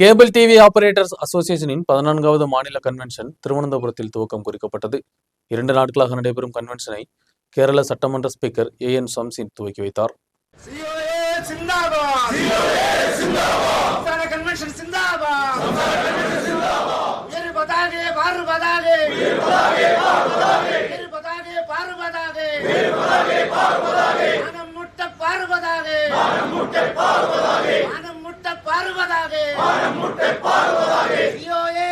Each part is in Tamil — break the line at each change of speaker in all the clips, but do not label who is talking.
கேபிள் டிவி ஆபரேட்டர்ஸ் அசோசியேஷனின் பதினான்காவது மாநில கன்வென்ஷன் திருவனந்தபுரத்தில் துவக்கம் குறிக்கப்பட்டது. இரண்டு நாட்களாக நடைபெறும் கன்வென்ஷனை கேரள சட்டமன்ற ஸ்பீக்கர் ஏ என் சம்சின் துவக்கி வைத்தார்.
பார்வதாக മുട്ട പാറു പതാകെ മാനം മുട്ട പാറു പതാകെ സിഒഎ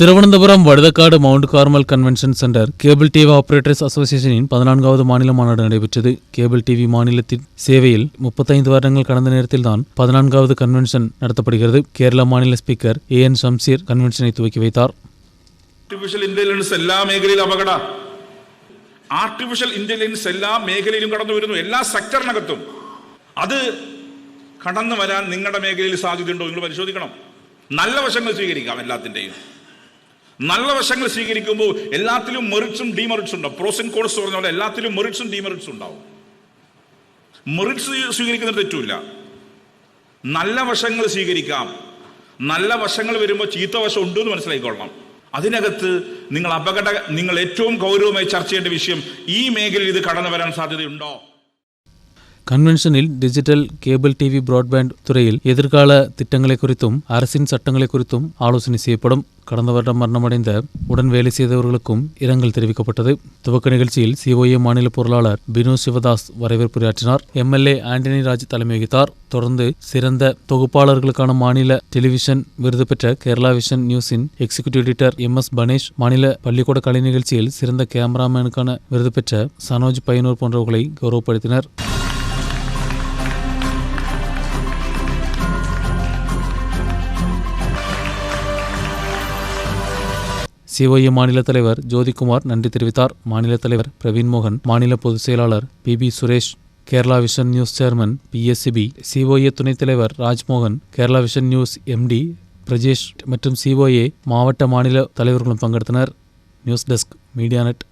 സിന്ദാബാദ് സിഒഎ സിന്ദാബാദ്
Thiruvananthapuram Vaduthakkadu Mount Carmel convention centre cable TV operators அசோசியேஷனின் பதினான்காவது மாநில மாநாடு நடைபெற்றது கேபிள் டிவி மாநிலத்தின் சேவையில் முப்பத்தைந்து வருடங்கள் கடந்த நேரத்தில்தான் பதினான்காவது கன்வென்ஷன் நடத்தப்படுகிறது கேரள மாநில ஸ்பீக்கர் ஏ என் ஷம்சீர் கன்வென்ஷனை துவக்கி வைத்தார்
ആർട്ടിഫിഷ്യൽ ഇന്റലിജൻസ് എല്ലാ മേഖലയിലും അപകട ആർട്ടിഫിഷ്യൽ ഇന്റലിജൻസ് എല്ലാ മേഖലയിലും കടന്നു വരുന്നു എല്ലാ സെക്ടറിനകത്തും അത് കടന്നു വരാൻ നിങ്ങളുടെ മേഖലയിൽ സാധ്യതയുണ്ടോ നിങ്ങൾ പരിശോധിക്കണം നല്ല വശങ്ങൾ സ്വീകരിക്കാം എല്ലാത്തിൻ്റെയും നല്ല വശങ്ങൾ സ്വീകരിക്കുമ്പോൾ എല്ലാത്തിലും മെറിറ്റ്സും ഡിമെറിറ്റ്സും ഉണ്ടാവും. പ്രോസ് ആൻഡ് കോൺസ് പറഞ്ഞ പോലെ എല്ലാത്തിലും മെറിറ്റ്സും ഡിമെറിറ്റ്സും ഉണ്ടാവും. മെറിറ്റ്സ് സ്വീകരിക്കുന്ന തെറ്റുമില്ല നല്ല വശങ്ങൾ സ്വീകരിക്കാം. നല്ല വശങ്ങൾ വരുമ്പോൾ ചീത്ത വശം ഉണ്ട് എന്ന് മനസ്സിലാക്കിക്കൊള്ളണം. അതിനകത്ത് നിങ്ങൾ അപകട നിങ്ങൾ ഏറ്റവും ഗൗരവമായി ചർച്ച ചെയ്യേണ്ട വിഷയം ഈ മേഖലയിൽ ഇത് കടന്നു വരാൻ സാധ്യതയുണ്ടോ?
கன்வென்ஷனில் டிஜிட்டல் கேபிள் டிவி பிராட்பேண்ட் துறையில் எதிர்கால திட்டங்களை குறித்தும் அரசின் சட்டங்களை குறித்தும் ஆலோசனை செய்யப்படும். கடந்த வருடம் மரணமடைந்த உடன் வேலை செய்தவர்களுக்கும் இரங்கல் தெரிவிக்கப்பட்டது. துவக்க நிகழ்ச்சியில் சிஓஏ மாநில பொருளாளர் பினு சிவதாஸ் வரவேற்புரையாற்றினார் எம்எல்ஏ ஆண்டனி ராஜ் தலைமை வகித்தார். தொடர்ந்து சிறந்த தொகுப்பாளர்களுக்கான மாநில டெலிவிஷன் விருது பெற்ற Kerala vision நியூஸின் executive editor M S Banesh மாநில பள்ளிக்கூட கலை நிகழ்ச்சியில் சிறந்த கேமராமேனுக்கான விருது பெற்ற சனோஜ் பையனூர் போன்றவர்களை கௌரவப்படுத்தினர். சிஓஏ மாநில தலைவர் ஜோதிகுமார் நன்றி தெரிவித்தார். மாநில தலைவர் பிரவீன் மோகன் மாநில பொதுச் செயலாளர் P P Suresh Kerala Vision news chairman PSCB COA துணைத் தலைவர் Rajmohan Kerala Vision news MD Prajesh மற்றும் சிஓஏ மாவட்ட மாநில தலைவர்களும் பங்கெடுத்தனர். News desk media net.